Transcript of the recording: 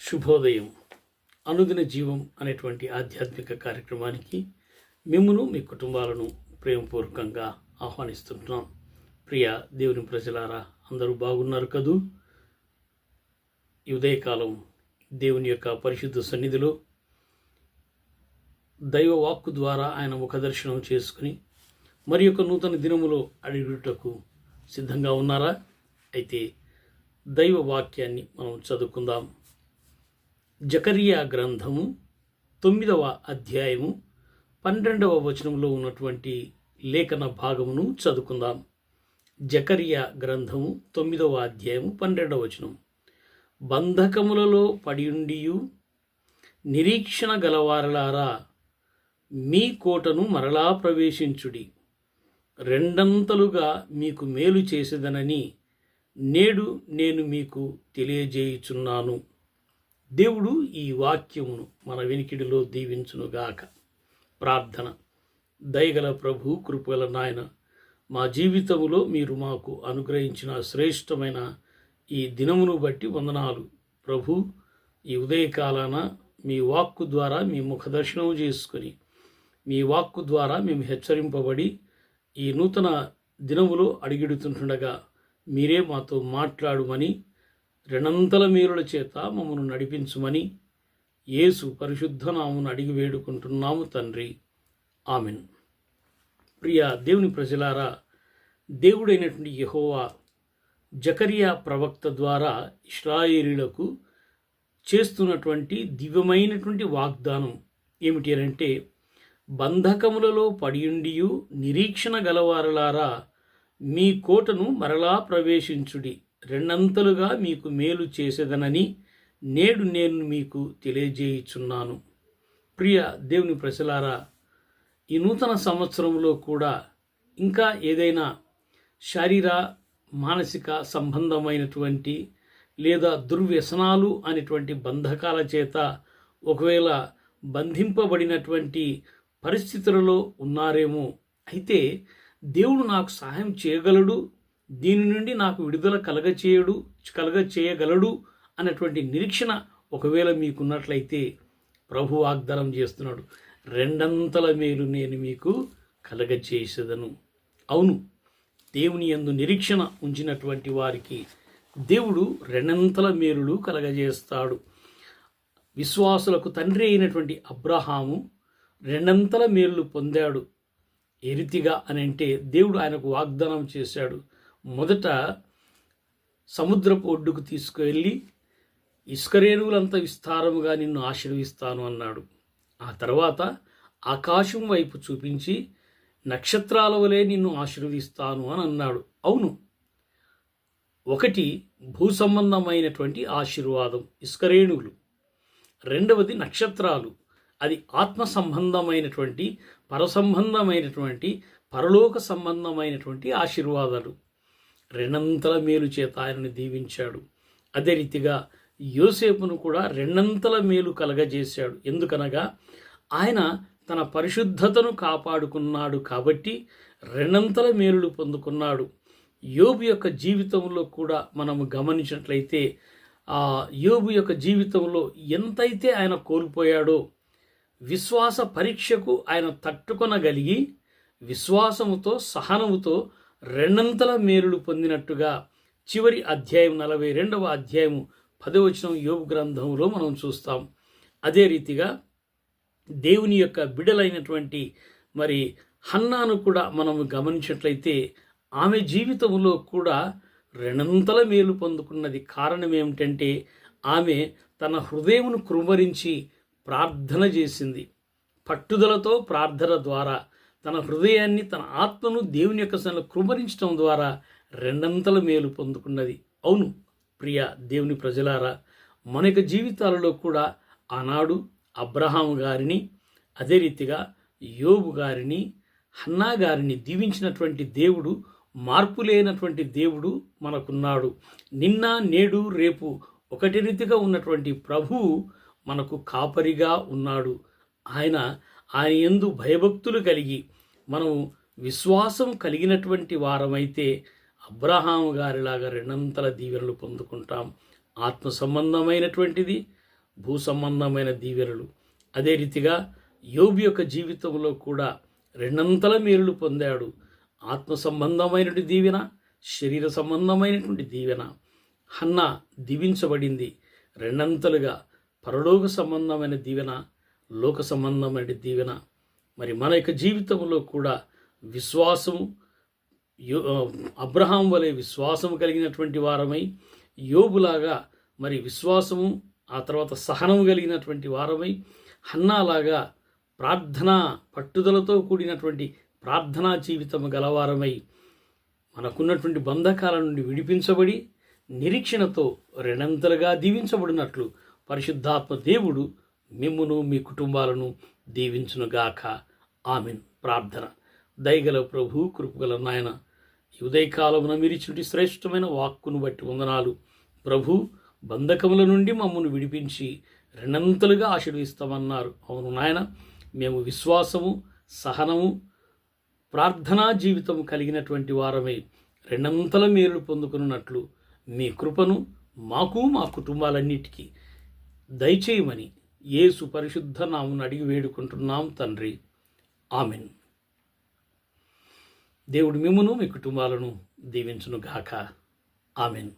శుభోదయం. అనుదిన జీవం అనేటువంటి ఆధ్యాత్మిక కార్యక్రమానికి మిమ్మను మీ కుటుంబాలను ప్రేమపూర్వకంగా ఆహ్వానిస్తుంటున్నాం. ప్రియ దేవుని ప్రజలారా అందరూ బాగున్నారు కదూ? ఈ ఉదయకాలం దేవుని యొక్క పరిశుద్ధ సన్నిధిలో దైవ వాక్కు ద్వారా ఆయన ముఖదర్శనం చేసుకుని మరి యొక్క నూతన దినములో అడుగుటకు సిద్ధంగా ఉన్నారా? అయితే దైవ వాక్యాన్ని మనం చదువుకుందాం. జకరియా గ్రంథము తొమ్మిదవ అధ్యాయము పన్నెండవ వచనంలో ఉన్నటువంటి లేఖన భాగమును చదువుకుందాం. జకరియా గ్రంథము తొమ్మిదవ అధ్యాయము పన్నెండవ వచనం. బంధకములలో పడియుండియు నిరీక్షణ గలవారలారా మీ కోటను మరలా ప్రవేశించుడి. రెండంతలుగా మీకు మేలు చేసేదనని నేడు నేను మీకు తెలియజేయుచున్నాను. దేవుడు ఈ వాక్యమును మన వెనికిడిలో దీవించునుగాక. ప్రార్థన. దయగల ప్రభు కృపగల నాయన మా జీవితములో మీరు మాకు అనుగ్రహించిన శ్రేష్టమైన ఈ దినమును బట్టి వందనాలు. ప్రభు ఈ ఉదయకాలాన మీ వాక్కు ద్వారా మీ ముఖదర్శనం చేసుకొని మీ వాక్కు ద్వారా మేము హెచ్చరింపబడి ఈ నూతన దినములో అడిగిడుతుంటుండగా మీరే మాతో మాట్లాడుమని రెండంతల మీరుల చేత మమ్మను నడిపించుమని యేసు పరిశుద్ధనామును అడిగి వేడుకుంటున్నాము తండ్రి. ఆమెన్. ప్రియ దేవుని ప్రజలారా దేవుడైనటువంటి యహోవా జకరియా ప్రవక్త ద్వారా ఇస్రాయేలీలకు చేస్తున్నటువంటి దివ్యమైనటువంటి వాగ్దానం ఏమిటి అంటే బంధకములలో పడియుండియు నిరీక్షణ గలవారలారా మీ కోటను మరలా ప్రవేశించుడి. రెండంతలుగా మీకు మేలు చేసేదనని నేడు నేను మీకు తెలియజేయుచున్నాను. ప్రియ దేవుని ప్రజలారా ఈ నూతన సంవత్సరంలో కూడా ఇంకా ఏదైనా శారీర మానసిక సంబంధమైనటువంటి లేదా దుర్వ్యసనాలు అనేటువంటి బంధకాల చేత ఒకవేళ బంధింపబడినటువంటి పరిస్థితులలో ఉన్నారేమో అయితే దేవుడు నాకు సహాయం చేయగలడు దీని నుండి నాకు విడుదల కలగచేయడు కలగ చేయగలడు అన్నటువంటి నిరీక్షణ ఒకవేళ మీకున్నట్లయితే ప్రభు వాగ్దానం చేస్తున్నాడు. రెండంతల మేలు నేను మీకు కలగచేసేదను. అవును దేవుని యందు నిరీక్షణ ఉంచినటువంటి వారికి దేవుడు రెండంతల మేలులు కలగజేస్తాడు. విశ్వాసులకు తండ్రి అయినటువంటి అబ్రహాము రెండంతల మేలు పొందాడు. ఏ రీతిగా అని అంటే దేవుడు ఆయనకు వాగ్దానం చేశాడు. మొదట సముద్రపు ఒడ్డుకు తీసుకువెళ్ళి ఇసుకరేణువులంత విస్తారముగా నిన్ను ఆశీర్విస్తాను అన్నాడు. ఆ తర్వాత ఆకాశం వైపు చూపించి నక్షత్రాల వలె నిన్ను ఆశీర్వదిస్తాను అని అన్నాడు. అవును ఒకటి భూ సంబంధమైనటువంటి ఆశీర్వాదం ఇసుకరేణువులు రెండవది నక్షత్రాలు. అది ఆత్మ సంబంధమైనటువంటి పరసంబంధమైనటువంటి పరలోక సంబంధమైనటువంటి ఆశీర్వాదాలు. రెండంతల మేలు చేత ఆయనను దీవించాడు. అదే రీతిగా యోసేపును కూడా రెండంతల మేలు కలగజేశాడు. ఎందుకనగా ఆయన తన పరిశుద్ధతను కాపాడుకున్నాడు కాబట్టి రెండంతల మేలులు పొందుకున్నాడు. యోబు యొక్క జీవితంలో కూడా మనము గమనించినట్లయితే ఆ యోబు యొక్క జీవితంలో ఎంతైతే ఆయన కోల్పోయాడో విశ్వాస పరీక్షకు ఆయన తట్టుకొనగలిగి విశ్వాసముతో సహనముతో రెండంతల మేలులు పొందినట్టుగా చివరి అధ్యాయం నలభై రెండవ అధ్యాయము పదవచనం యోగు గ్రంథంలో మనం చూస్తాం. అదే రీతిగా దేవుని యొక్క బిడలైనటువంటి మరి హన్నాను కూడా మనము గమనించినట్లయితే ఆమె జీవితంలో కూడా రెండంతల మేలు పొందుకున్నది కారణం ఏమిటంటే ఆమె తన హృదయమును కృమరించి ప్రార్థన చేసింది. పట్టుదలతో ప్రార్థన ద్వారా తన హృదయాన్ని తన ఆత్మను దేవుని యొక్క సన్నిధిలో కృమరించడం ద్వారా రెండంతల మేలు పొందుకున్నది. అవును ప్రియ దేవుని ప్రజలారా మన యొక్క జీవితాలలో కూడా ఆనాడు అబ్రహాం గారిని అదే రీతిగా యోబు గారిని హన్నా గారిని దీవించినటువంటి దేవుడు మార్పు లేనటువంటి దేవుడు మనకున్నాడు. నిన్న నేడు రేపు ఒకటి రీతిగా ఉన్నటువంటి ప్రభువు మనకు కాపరిగా ఉన్నాడు. ఆయన ఆయన ఎందు భయభక్తులు కలిగి మనం విశ్వాసం కలిగినటువంటి వారమైతే అబ్రహాము గారిలాగా రెండంతల దీవెనలు పొందుకుంటాం. ఆత్మ సంబంధమైనటువంటిది భూ సంబంధమైన దీవెనలు. అదే రీతిగా యోబు యొక్క జీవితంలో కూడా రెండంతల మేలులు పొందాడు. ఆత్మ సంబంధమైనటువంటి దీవెన శరీర సంబంధమైనటువంటి దీవెన. హన్న దీవించబడింది. రెండంతలుగా పరలోక సంబంధమైన దీవెన లోక సంబంధమైన దీవెన. మరి మన యొక్క జీవితంలో కూడా విశ్వాసము యో అబ్రహాం వలె విశ్వాసము కలిగినటువంటి వారమై యోబులాగా మరి విశ్వాసము ఆ తర్వాత సహనము కలిగినటువంటి వారమై హన్నాలాగా ప్రార్థన పట్టుదలతో కూడినటువంటి ప్రార్థనా జీవితము గలవారమై మనకున్నటువంటి బంధకాల నుండి విడిపించబడి నిరీక్షణతో రెండంతలుగా దీవించబడినట్లు పరిశుద్ధాత్మ దేవుడు మిమ్మును మీ కుటుంబాలను దీవించునుగాక. ఆమెన్. ప్రార్థన. దయగల ప్రభు కృపగల నాయన ఈ ఉదయకాలమున మీరిచుంటి శ్రేష్టమైన వాక్కును బట్టి వందనాలు. ప్రభు బంధకముల నుండి మమ్మల్ని విడిపించి రెండంతలుగా ఆశీర్వదిస్తామన్నారు. అవును నాయన మేము విశ్వాసము సహనము ప్రార్థనా జీవితం కలిగినటువంటి వారమై. రెండంతల మేలు పొందుకున్నట్లు మీ కృపను మాకు మా కుటుంబాలన్నిటికీ దయచేయమని ఏ పరిశుద్ధ నామును అడిగి వేడుకుంటున్నాం తండ్రి. ఆమెన్. దేవుడు మిమ్మును మీ కుటుంబాలను దీవించును గాక ఆమెన్.